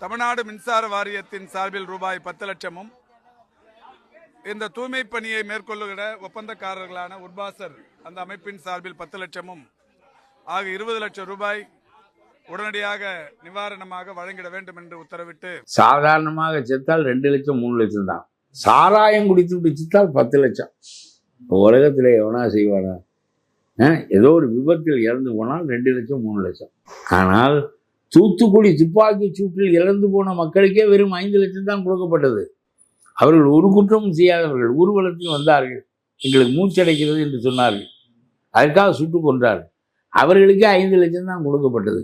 தமிழ்நாடு மின்சார வாரியத்தின் சார்பில் ரூபாய் பத்து லட்சமும் இந்த தூய்மை பணியை மேற்கொள்ளுகிற ஒப்பந்தக்காரர்களான உர்பாசர் அந்த அமைப்பின் சார்பில் பத்து லட்சமும் ஆக இருபது லட்சம் ரூபாய் உடனடியாக நிவாரணமாக வழங்கிட வேண்டும் என்று உத்தரவிட்டு சாதாரணமாக செத்தால் ரெண்டு லட்சம் மூணு லட்சம் தான். சாராயம் குடித்து விட்டு செத்தால் பத்து லட்சம். உலகத்தில் எவனா செய்வானா? ஏதோ ஒரு விபத்தில் இறந்து போனால் ரெண்டு லட்சம் மூணு லட்சம். ஆனால் தூத்துக்குடி துப்பாக்கி சூட்டில் இறந்து போன மக்களுக்கே வெறும் ஐந்து லட்சம் தான் கொடுக்கப்பட்டது. அவர்கள் ஒரு குற்றமும் செய்யாதவர்கள் ஊர்வலத்தில் வந்தார்கள். எங்களுக்கு மூச்சடைக்கிறது என்று சொன்னார்கள். அதுக்காக சுட்டு கொன்றார்கள். அவர்களுக்கே ஐந்து லட்சம் தான் கொடுக்கப்பட்டது.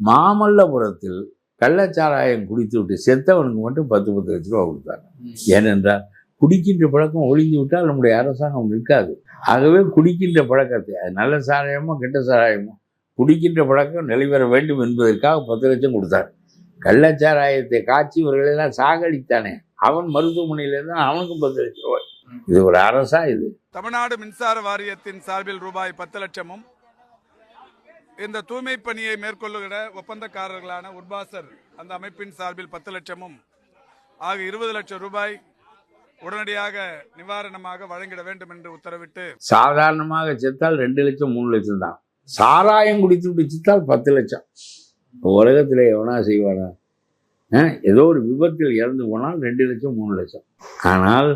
மாமல்லபுரத்தில் கள்ளச்சாராயம் குடித்து விட்டு செத்தவனுக்கு மட்டும் பத்து பத்து லட்ச ரூபா கொடுத்தாங்க. ஏனென்றால் குடிக்கின்ற பழக்கம் ஒழிந்து விட்டால் நம்முடைய அரசாங்கம் நிற்காது. ஆகவே குடிக்கின்ற பழக்கத்தை அது நல்ல சாராயமோ கெட்ட சாராயமோ குடிக்கின்ற பழக்கம் நிலைபெற வேண்டும் என்பதற்காக பத்து லட்சம் கொடுத்தார். கள்ளச்சாராயத்தை காய்ச்சி இவர்களெல்லாம் சாகடித்தானே. அவன் மருத்துவமனையில இருந்தால் அவனுக்கும் பத்து லட்சம் ரூபாய். இது ஒரு அரசா இது. தமிழ்நாடு மின்சார வாரியத்தின் சார்பில் ரூபாய் பத்து லட்சமும் இந்த தூய்மை பணியை மேற்கொள்ளுகிற ஒப்பந்தக்காரர்களான உர்பாசர் அந்த அமைப்பின் சார்பில் பத்து லட்சமும் ஆக இருபது லட்சம் ரூபாய் உடனடியாக நிவாரணமாக வழங்கிட வேண்டும் என்று உத்தரவிட்டு சாதாரணமாக செத்தால் ரெண்டு லட்சம் மூணு லட்சம் தான். சாராயம் குடித்து விட்டு பத்து லட்சம். உலகத்தில் எவனா செய்வானா? ஏதோ ஒரு விபத்தில் இறந்து போனால் ரெண்டு லட்சம் மூணு லட்சம். ஆனால்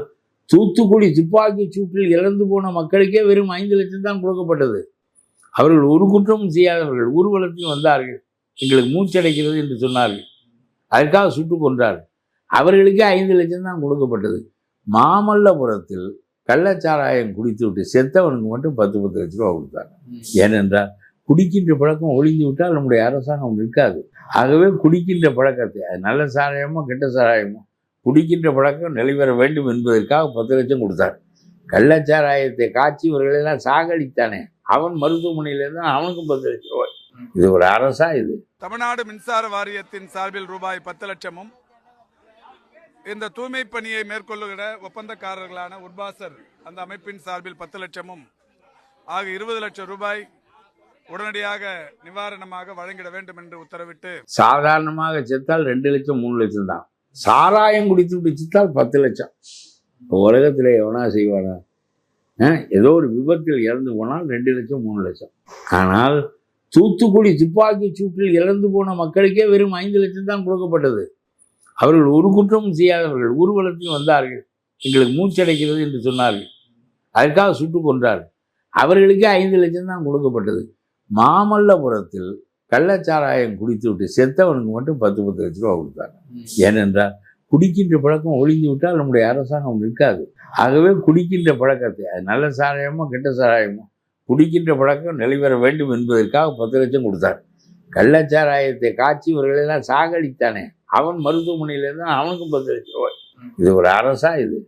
தூத்துக்குடி துப்பாக்கி சூட்டில் இறந்து போன மக்களுக்கே வெறும் ஐந்து லட்சம் தான் கொடுக்கப்பட்டது. அவர்கள் ஒரு குற்றமும் செய்யாதவர்கள் ஊர்வலத்தில் வந்தார்கள். எங்களுக்கு மூச்சடைக்கிறது என்று சொன்னார்கள். அதுக்காக சுட்டு கொன்றார்கள். அவர்களுக்கே ஐந்து லட்சம் தான் கொடுக்கப்பட்டது. மாமல்லபுரத்தில் கள்ளச்சாராயம் குடித்து விட்டு செத்தவனுக்கு மட்டும் பத்து பத்து லட்ச ரூபா கொடுத்தாங்க. ஏனென்றால் குடிக்கின்ற பழக்கம் ஒழிந்து விட்டால் நம்முடைய அரசாங்கம் நிற்காது ஆகவே குடிக்கின்ற பழக்கத்தை அது நல்ல சாராயமோ கெட்ட சாராயமோ குடிக்கின்ற பழக்கம் நிலைபெற வேண்டும் என்பதற்காக பத்து லட்சம் கொடுத்தார். கள்ளச்சாராயத்தை காய்ச்சி இவர்களெல்லாம் சாகடித்தானே அவன் மருத்துவமனையில இருந்தால் அவனுக்கும் பத்து லட்சம் ரூபாய். இது ஒரு அரசா இது. தமிழ்நாடு மின்சார வாரியத்தின் சார்பில் ரூபாய் பத்து லட்சமும் இந்த தூய்மை பணியை மேற்கொள்ளுகிற ஒப்பந்தக்காரர்களான உர்பாசர் அந்த அமைப்பின் சார்பில் பத்து லட்சமும் ஆக இருபது லட்சம் ரூபாய் உடனடியாக நிவாரணமாக வழங்கிட வேண்டும் என்று உத்தரவிட்டு சாதாரணமாக செத்தால் ரெண்டு லட்சம் மூணு லட்சம் தான். சாராயம் குடித்து விட்டு செத்தால் பத்து லட்சம். உலகத்தில் எவனா செய்வானா? ஏதோ ஒரு விபத்தில் இறந்து போனால் ரெண்டு லட்சம் மூணு லட்சம். ஆனால் தூத்துக்குடி துப்பாக்கி சூட்டில் இறந்து போன மக்களுக்கே வெறும் ஐந்து லட்சம் தான் கொடுக்கப்பட்டது. அவர்கள் ஒரு குற்றமும் செய்யாதவர்கள் ஊர்வலத்தில் வந்தார்கள். எங்களுக்கு மூச்சடைக்கிறது என்று சொன்னார்கள். அதுக்காக சுட்டு கொன்றார்கள். அவர்களுக்கே ஐந்து லட்சம் தான் கொடுக்கப்பட்டது. மாமல்லபுரத்தில் கள்ளச்சாராயம் குடித்து விட்டு செத்தவனுக்கு மட்டும் பத்து பத்து லட்ச ரூபா கொடுத்தாங்க. ஏனென்றால் குடிக்கின்ற பழக்கம் ஒழிந்து விட்டால் நம்முடைய அரசாங்கம் நிற்காது. ஆகவே குடிக்கின்ற பழக்கத்தை அது நல்ல சாராயமோ கெட்ட சாராயமோ குடிக்கின்ற பழக்கம் நிலைபெற வேண்டும் என்பதற்காக பத்து லட்சம் கொடுத்தார். கள்ளச்சாராயத்தை காய்ச்சி இவர்களெல்லாம் சாகடித்தானே? அவன் மருத்துவமனையில இருந்தால் அவனுக்கும் பத்து லட்சம் ரூபாய். இது ஒரு அரசா இது?